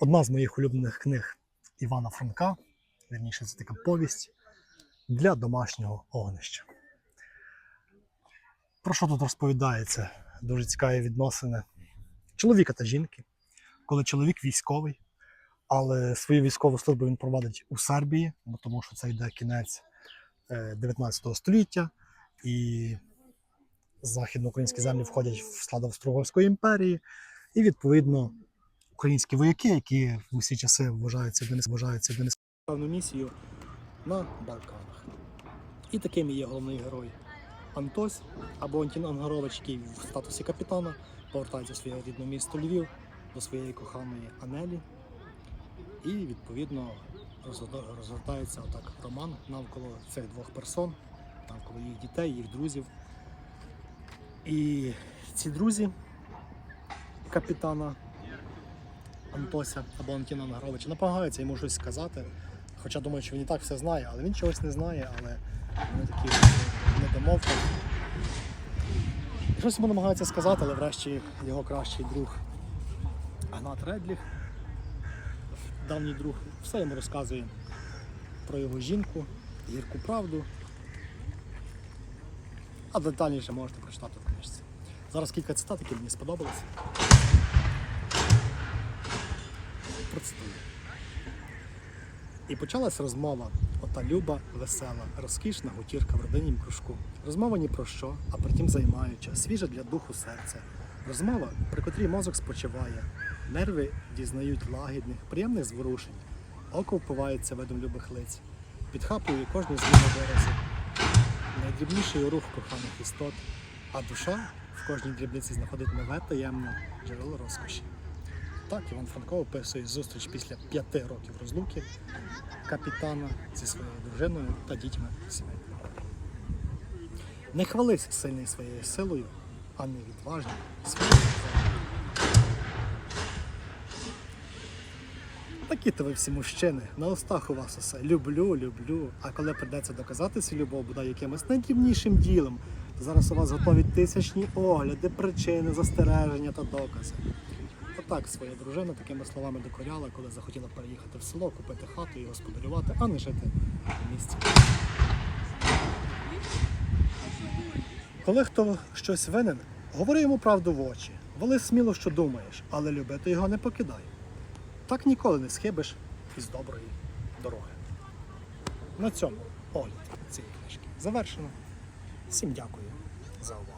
Одна з моїх улюблених книг Івана Франка, вірніше, це така повість для домашнього огнища. Про що тут розповідається? Дуже цікаві відносини чоловіка та жінки, коли чоловік військовий, але свою військову службу він проводить у Сербії, тому що це йде кінець е, 19 століття, і західноукраїнські землі входять в склад Австро-Угорської імперії, і відповідно українські вояки, які в усі часи вважаються одним вважаються з певну місію на Балканах. І таким є головний герой Антось або Антін Ангарович, який в статусі капітана повертається в своє рідне місто Львів до своєї коханої Анелі. І відповідно розгорта- розгортається отак роман навколо цих двох персон, навколо їх дітей, їх друзів. І ці друзі капітана Антося або Антіна Ангаровича намагаються йому щось сказати. Хоча думаю, що він і так все знає, але він чогось не знає, але вони такі недомовки. Щось йому намагаються сказати, але врешті його кращий друг Агнат Редліх, давній друг, все йому розказує про його жінку, гірку правду. А детальніше можете прочитати в книжці. Зараз кілька цитат, які мені сподобалися. І почалась розмова. Ота люба, весела, розкішна гутірка в родиннім кружку. Розмова ні про що, а притім займаюча, свіжа для духу серця. Розмова, при котрій мозок спочиває, нерви дізнають лагідних, приємних зворушень, око впивається видом любих лиць, підхапує кожну зміну вирази. Найдрібніший рух коханих істот, а душа в кожній дрібниці знаходить нове таємне джерело розкоші. Так, Іван Франко описує зустріч після п'яти років розлуки капітана зі своєю дружиною та дітьми сімейними. Не хвались сильний своєю силою, а не відважний своєю. Такі то ви всі мужчини, на устах у вас усе люблю, люблю. А коли прийдеться доказати свою любов, бодай якимось найдрібнішим ділом, то зараз у вас готові тисячні огляди, причини, застереження та докази. Отак своя дружина такими словами докоряла, коли захотіла переїхати в село, купити хату і господарювати, а не жити в місті. Коли хто щось винен, говори йому правду в очі. Вали сміло, що думаєш, але любити його не покидай. Так ніколи не схибиш із доброї дороги. На цьому огляд цієї книжки завершено. Всім дякую за увагу.